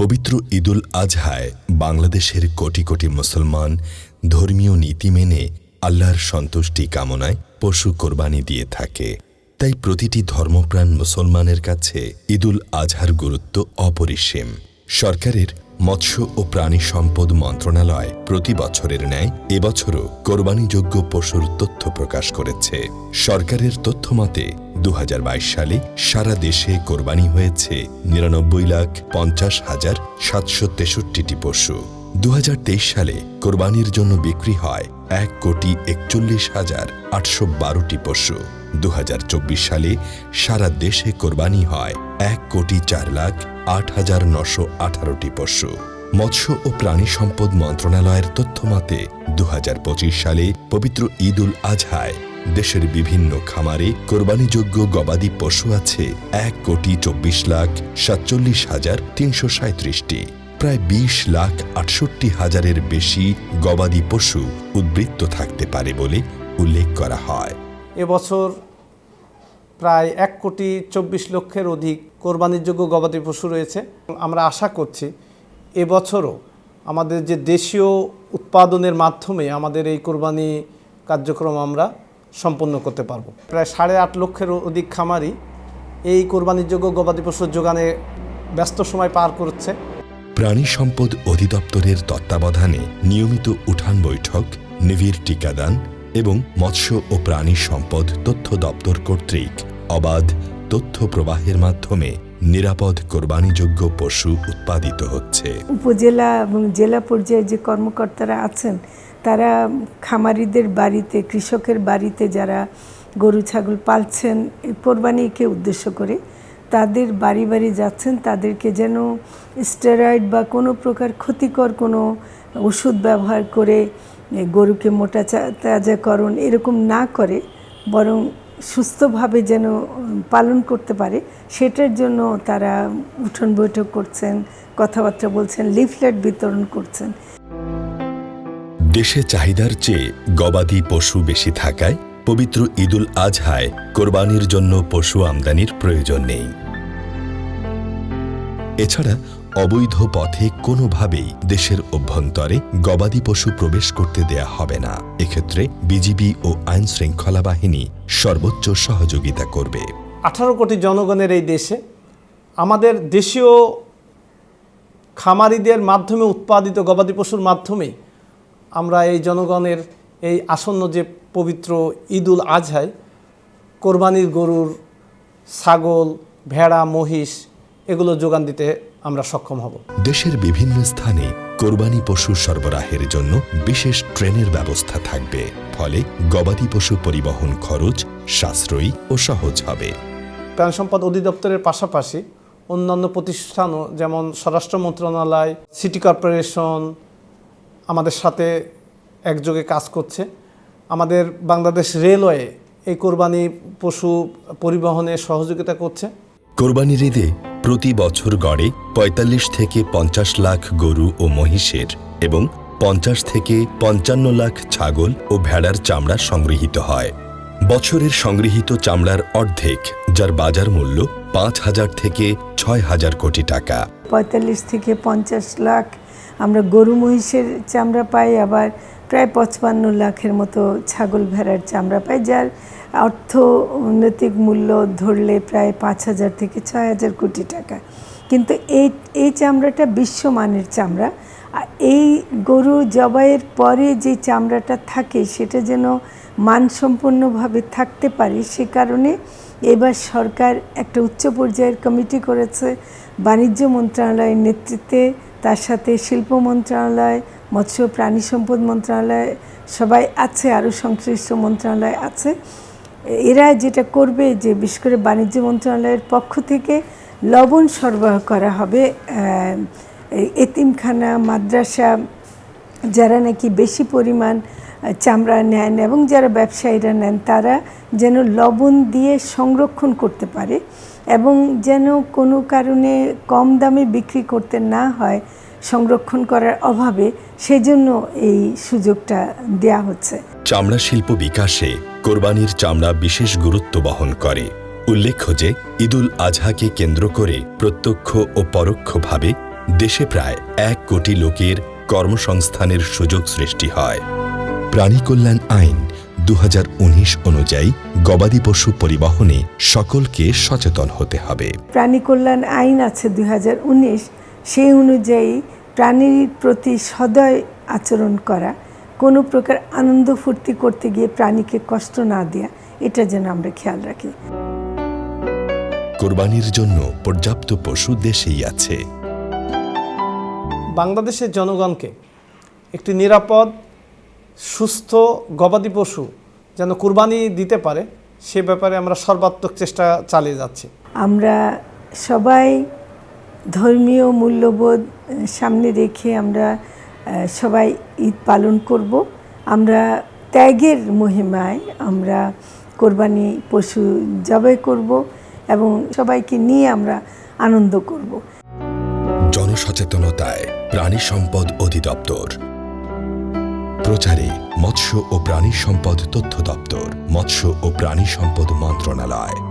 পবিত্র ঈদুল আজহায় বাংলাদেশের কোটি কোটি মুসলমান ধর্মীয় নীতি মেনে আল্লাহর সন্তুষ্টি কামনায় পশু কোরবানি দিয়ে থাকে। তাই প্রতিটি ধর্মপ্রাণ মুসলমানের কাছে ঈদুল আজহার গুরুত্ব অপরিসীম। সরকারের মৎস্য ও প্রাণী সম্পদ মন্ত্রণালয় প্রতি বছরের ন্যায় এবছরও কোরবানিযোগ্য পশুর তথ্য প্রকাশ করেছে। সরকারের তথ্য মতে দু হাজার বাইশ সালে সারা দেশে কোরবানি হয়েছে নিরানব্বই লাখ পঞ্চাশ হাজার সাতশো তেষট্টিটি পশু। দু হাজার তেইশ সালে কোরবানির জন্য বিক্রি হয় এক কোটি একচল্লিশ হাজার আটশো বারোটি পশু। দু হাজার চব্বিশ সালে সারা দেশে কোরবানি হয় এক কোটি চার লাখ আট হাজার নশো আঠারোটি পশু। মৎস্য ও প্রাণী সম্পদ মন্ত্রণালয়ের তথ্য মতে দু হাজার পঁচিশ সালে পবিত্র ঈদ উল আজহায় দেশের বিভিন্ন খামারে কোরবানিযোগ্য গবাদি পশু আছে এক কোটি চব্বিশ লাখ সাতচল্লিশ হাজার তিনশো সাঁত্রিশটি। প্রায় বিশ লাখ আটষট্টি হাজারের বেশি গবাদি পশু উদ্বৃত্ত থাকতে পারে বলে উল্লেখ করা হয়। এবছর প্রায় এক কোটি চব্বিশ লক্ষের অধিক কোরবানিযোগ্য গবাদি পশু রয়েছে। আমরা আশা করছি এবছরও আমাদের যে দেশীয় উৎপাদনের মাধ্যমে আমাদের এই কোরবানি কার্যক্রম আমরা সম্পন্ন করতে পারব। প্রায় সাড়ে আট লক্ষের অধিক খামারি এই কোরবানিযোগ্য গবাদি পশুর যোগানে ব্যস্ত সময় পার করছে। প্রাণী সম্পদ অধিদপ্তরের তত্ত্বাবধানে নিয়মিত উঠান বৈঠক নিবিড় টিকাদান এবং মৎস্য ও প্রাণী সম্পদ তথ্য দপ্তর কর্তৃক অবাধ তথ্য প্রবাহের মাধ্যমে নিরাপদ কোরবানিযোগ্য পশু উৎপাদিত হচ্ছে। উপজেলা এবং জেলা পর্যায়ে যে কর্মকর্তারা আছেন তারা খামারিদের বাড়িতে, কৃষকের বাড়িতে যারা গরু, ছাগল পালছেন, এই কোরবানিকে উদ্দেশ্য করে তাদের বাড়ি বাড়ি যাচ্ছেন, তাদেরকে যেন স্টেরয়েড বা কোনো প্রকার ক্ষতিকর কোনো ওষুধ ব্যবহার করে গরুকে মোটা তাজাকরণ এরকম না করে, বরং সুস্থভাবে যেন পালন করতে পারে, সেটার জন্য তারা উঠোন বৈঠক করছেন, কথাবার্তা বলছেন, লিফলেট বিতরণ করছেন। দেশে চাহিদার চেয়ে গবাদি পশু বেশি থাকায় পবিত্র ঈদুল আজহায় কোরবানির জন্য পশু আমদানির প্রয়োজন নেই। এছাড়া অবৈধ পথে কোনোভাবেই দেশের অভ্যন্তরে গবাদি পশু প্রবেশ করতে দেয়া হবে না। এক্ষেত্রে বিজিবি ও আইন শৃঙ্খলা বাহিনী সর্বোচ্চ সহযোগিতা করবে। আঠারো কোটি জনগণের এই দেশে আমাদের দেশীয় খামারিদের মাধ্যমে উৎপাদিত গবাদি পশুর মাধ্যমে আমরা এই জনগণের এই আসন্ন যে পবিত্র ঈদুল আজহায় কোরবানির গরুর ছাগল ভেড়া মহিষ এগুলো যোগান দিতে আমরা সক্ষম হব। দেশের বিভিন্ন স্থানে কোরবানি পশু সরবরাহের জন্য বিশেষ ট্রেনের ব্যবস্থা থাকবে। ফলে গবাদি পশু পরিবহন খরচ সাশ্রয়ী ও সহজ হবে। প্রাণ সম্পদ অধিদপ্তরের পাশাপাশি অন্যান্য প্রতিষ্ঠানও যেমন স্বরাষ্ট্র মন্ত্রণালয় সিটি কর্পোরেশন আমাদের সাথে একযোগে কাজ করছে। আমাদের বাংলাদেশ রেলওয়ে এই কোরবানি পশু পরিবহনে সহযোগিতা করছে। কোরবানির ঈদে প্রতি বছর গড়ে ৪৫ থেকে পঞ্চাশ লাখ গরু ও মহিষের এবং পঞ্চাশ থেকে পঞ্চান্ন লাখ ছাগল ও ভেড়ার চামড়া সংগৃহীত হয়। বছরের সংগৃহীত চামড়ার অর্ধেক যার বাজার মূল্য পাঁচ হাজার থেকে ছয় হাজার কোটি টাকা। পঁয়তাল্লিশ থেকে পঞ্চাশ লাখ আমরা গরু মহিষের চামড়া পাই, আবার প্রায় পঁচপান্ন লাখের মতো ছাগল ভেড়ার চামড়া পাই, যার অর্থনৈতিক মূল্য ধরলে প্রায় পাঁচ হাজার থেকে ছয় হাজার কোটি টাকা। কিন্তু এই এই চামড়াটা বিশ্বমানের চামড়া। আর এই গরু জবাইয়ের পরে যে চামড়াটা থাকে, সেটা যেন মানসম্পন্নভাবে থাকতে পারে, সে কারণে এবার সরকার একটা উচ্চ পর্যায়ের কমিটি করেছে। বাণিজ্য মন্ত্রণালয়ের নেতৃত্বে তার সাথে শিল্প মন্ত্রণালয়, মৎস্য প্রাণী সম্পদ মন্ত্রণালয়, সবাই আছে আরও সংশ্লিষ্ট মন্ত্রণালয় আছে। এরা যেটা করবে যে, বিশেষ করে বাণিজ্য মন্ত্রণালয়ের পক্ষ থেকে লবণ সরবরাহ করা হবে। এতিমখানা, মাদ্রাসা, যারা নাকি বেশি পরিমাণ চামড়া নেন এবং যারা ব্যবসায়ীরা নেন, তারা যেন লবণ দিয়ে সংরক্ষণ করতে পারে এবং যেন কোনো কারণে কম দামে বিক্রি করতে না হয় সংরক্ষণ করার অভাবে, সেজন্য এই সুযোগটা দেয়া হচ্ছে। চামড়া শিল্প বিকাশে কোরবানির চামড়া বিশেষ গুরুত্ব বহন করে। উল্লেখ্য যে, ঈদুল আজহাকে কেন্দ্র করে প্রত্যক্ষ ও পরোক্ষভাবে দেশে প্রায় এক কোটি লোকের কর্মসংস্থানের সুযোগ সৃষ্টি হয়। প্রাণী কল্যাণ আইন দু হাজার উনিশ অনুযায়ী গবাদি পশু পরিবহনে সকলকে সচেতন হতে হবে। প্রাণী কল্যাণ আইন আছে দু হাজার উনিশ সেই অনুযায়ী প্রাণীর প্রতি সদয় আচরণ করা কোনো প্রকার আনন্দ ফুর্তি করতে গিয়ে প্রাণীকে কষ্ট না দেওয়া এটা যেন আমরা খেয়াল রাখি। কোরবানির জন্য পর্যাপ্ত পশু দেশেই আছে। বাংলাদেশের জনগণকে একটি নিরাপদ সুস্থ গবাদি পশু যেন কুরবানি দিতে পারে সে ব্যাপারে আমরা সর্বাত্মক চেষ্টা চালিয়ে যাচ্ছি। আমরা সবাই ধর্মীয় মূল্যবোধ সামনে রেখে আমরা সবাই ঈদ পালন করব। আমরা ত্যাগের মহিমায় আমরা কোরবানি পশু জবাই করব এবং সবাইকে নিয়ে আমরা আনন্দ করব। জনসচেতনতায় প্রাণী সম্পদ অধিদপ্তর প্রচারে মৎস্য ও প্রাণী সম্পদ তথ্য দপ্তর মৎস্য ও প্রাণী সম্পদ মন্ত্রণালয়।